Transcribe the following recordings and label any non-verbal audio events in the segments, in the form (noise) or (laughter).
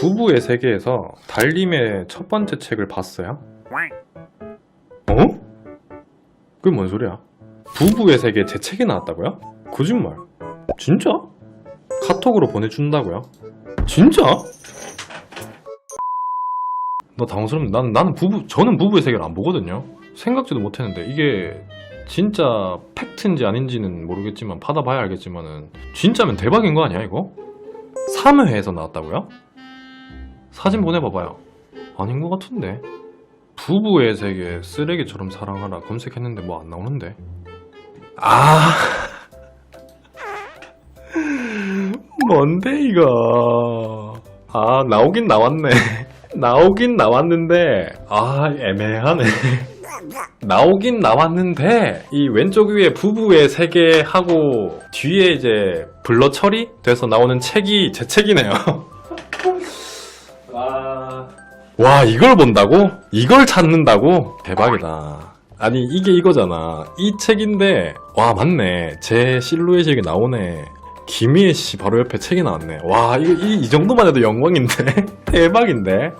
부부의 세계에서 달님의 첫 번째 책을 봤어요? 어? 그게 뭔 소리야? 부부의 세계에 제 책이 나왔다고요? 거짓말. 진짜? 카톡으로 보내준다고요? 진짜? 나 당황스럽네. 나는, 부부, 저는 부부의 세계를 안 보거든요. 생각지도 못했는데, 이게 진짜 팩트인지 아닌지는 모르겠지만, 받아봐야 알겠지만은, 진짜면 대박인 거 아니야, 이거? 3회에서 나왔다고요? 사진 보내봐봐요. 아닌 것 같은데. 부부의 세계 쓰레기처럼 사랑하라 검색했는데 뭐 안 나오는데. 아. (laughs) 뭔데 이거. 아 나오긴 나왔네. (laughs) 나오긴 나왔는데 아 애매하네. (laughs) 나오긴 나왔는데 이 왼쪽 위에 부부의 세계 하고 뒤에 이제 블러 처리 돼서 나오는 책이 제 책이네요. 와. 와, 이걸 본다고? 이걸 찾는다고? 대박이다. 아니, 이게 이거잖아. 이 책인데, 와, 맞네. 제 실루엣이 이게 나오네. 김희애 씨 바로 옆에 책이 나왔네. 와, 이거, 이, 이 정도만 해도 영광인데? (laughs) 대박인데?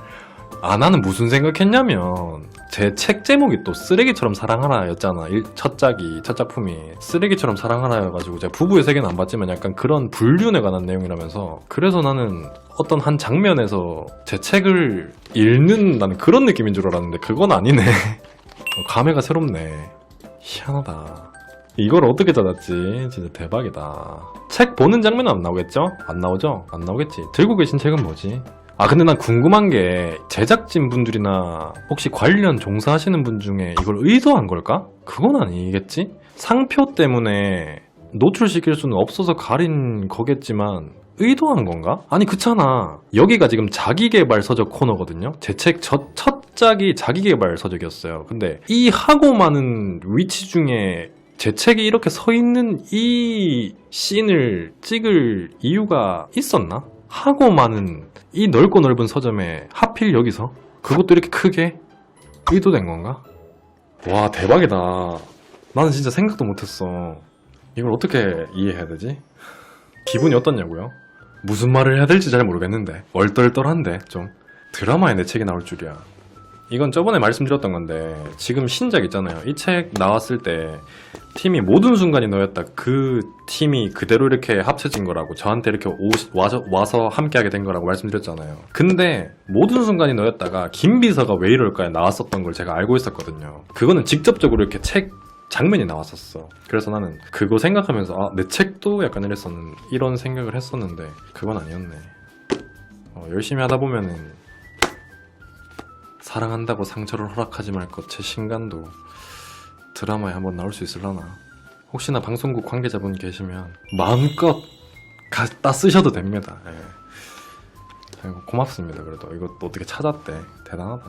아, 나는 무슨 생각했냐면, 제 책 제목이 또 쓰레기처럼 사랑하라 였잖아. 일- 첫 작이, 첫 작품이. 쓰레기처럼 사랑하라 여가지고, 제가 부부의 세계는 안 봤지만 약간 그런 불륜에 관한 내용이라면서. 그래서 나는 어떤 한 장면에서 제 책을 읽는 나는 그런 느낌인 줄 알았는데, 그건 아니네. 어, (laughs) 감회가 새롭네. 희한하다. 이걸 어떻게 찾았지? 진짜 대박이다. 책 보는 장면은 안 나오겠죠? 안 나오죠? 안 나오겠지. 들고 계신 책은 뭐지? 아 근데 난 궁금한 게 제작진 분들이나 혹시 관련 종사하시는 분 중에 이걸 의도한 걸까? 그건 아니겠지? 상표 때문에 노출시킬 수는 없어서 가린 거겠지만 의도한 건가? 아니 그렇잖아 여기가 지금 자기개발 서적 코너거든요 제 책 첫, 첫 작이 자기개발 서적이었어요 근데 이 하고 많은 위치 중에 제 책이 이렇게 서 있는 이 씬을 찍을 이유가 있었나? 하고 많은 이 넓고 넓은 서점에 하필 여기서 그것도 이렇게 크게 의도된 건가? 와 대박이다. 나는 진짜 생각도 못했어. 이걸 어떻게 이해해야 되지? 기분이 어떻냐고요? 무슨 말을 해야 될지 잘 모르겠는데 얼떨떨한데 좀 드라마에 내 책이 나올 줄이야. 이건 저번에 말씀드렸던 건데 지금 신작 있잖아요. 이 책 나왔을 때 팀이 모든 순간이 너였다. 그 팀이 그대로 이렇게 합쳐진 거라고 저한테 이렇게 오, 와서, 와서 함께하게 된 거라고 말씀드렸잖아요. 근데 모든 순간이 너였다가 김비서가 왜 이럴까에 나왔었던 걸 제가 알고 있었거든요. 그거는 직접적으로 이렇게 책 장면이 나왔었어. 그래서 나는 그거 생각하면서 아, 내 책도 약간 이랬었는 이런 생각을 했었는데 그건 아니었네. 어, 열심히 하다 보면은 사랑한다고 상처를 허락하지 말 것 제 신간도 드라마에 한번 나올 수 있을라나? 혹시나 방송국 관계자분 계시면 마음껏 갖다 쓰셔도 됩니다. 예. 고맙습니다 그래도. 이것도 어떻게 찾았대? 대단하다.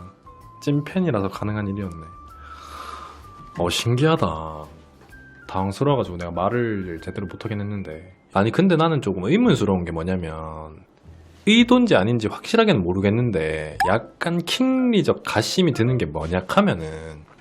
찐팬이라서 가능한 일이었네. 어 신기하다. 당황스러워가지고 내가 말을 제대로 못하긴 했는데. 아니 근데 나는 조금 의문스러운 게 뭐냐면 의도인지 아닌지 확실하게는 모르겠는데 약간 킹리적 가심이 드는 게 뭐냐 하면은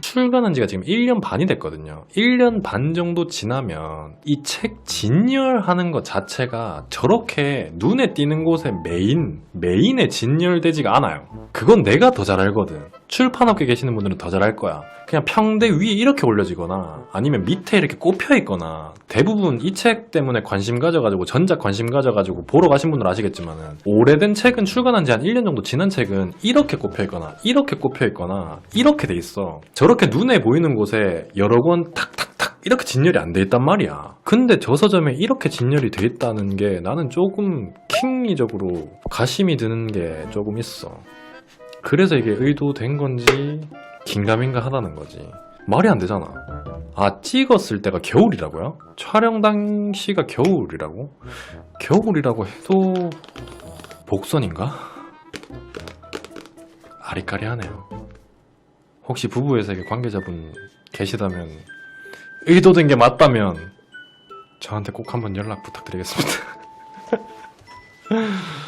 출간한 지가 지금 1년 반이 됐거든요. 1년 반 정도 지나면 이 책 진열하는 것 자체가 저렇게 눈에 띄는 곳에 메인, 메인에 진열되지가 않아요. 그건 내가 더 잘 알거든. 출판업계 계시는 분들은 더잘알 거야. 그냥 평대 위에 이렇게 올려지거나 아니면 밑에 이렇게 꼽혀 있거나 대부분 이 책 때문에 관심 가져가지고 전작 관심 가져가지고 보러 가신 분들 아시겠지만은 오래된 책은 출간한 지 한 1년 정도 지난 책은 이렇게 꼽혀 있거나 이렇게 꼽혀 있거나 이렇게 돼 있어. 저렇게 눈에 보이는 곳에 여러 권 탁탁탁 이렇게 진열이 안 돼 있단 말이야. 근데 저 서점에 이렇게 진열이 돼 있다는 게 나는 조금 킹리적으로 가심이 드는 게 조금 있어. 그래서 이게 의도된 건지 긴가민가 하다는 거지. 말이 안 되잖아. 아, 찍었을 때가 겨울이라고요? 촬영 당시가 겨울이라고? 겨울이라고 해도 복선인가? 아리까리하네요. 혹시 부부의 세계 관계자분 계시다면 의도된 게 맞다면 저한테 꼭 한번 연락 부탁드리겠습니다. (laughs)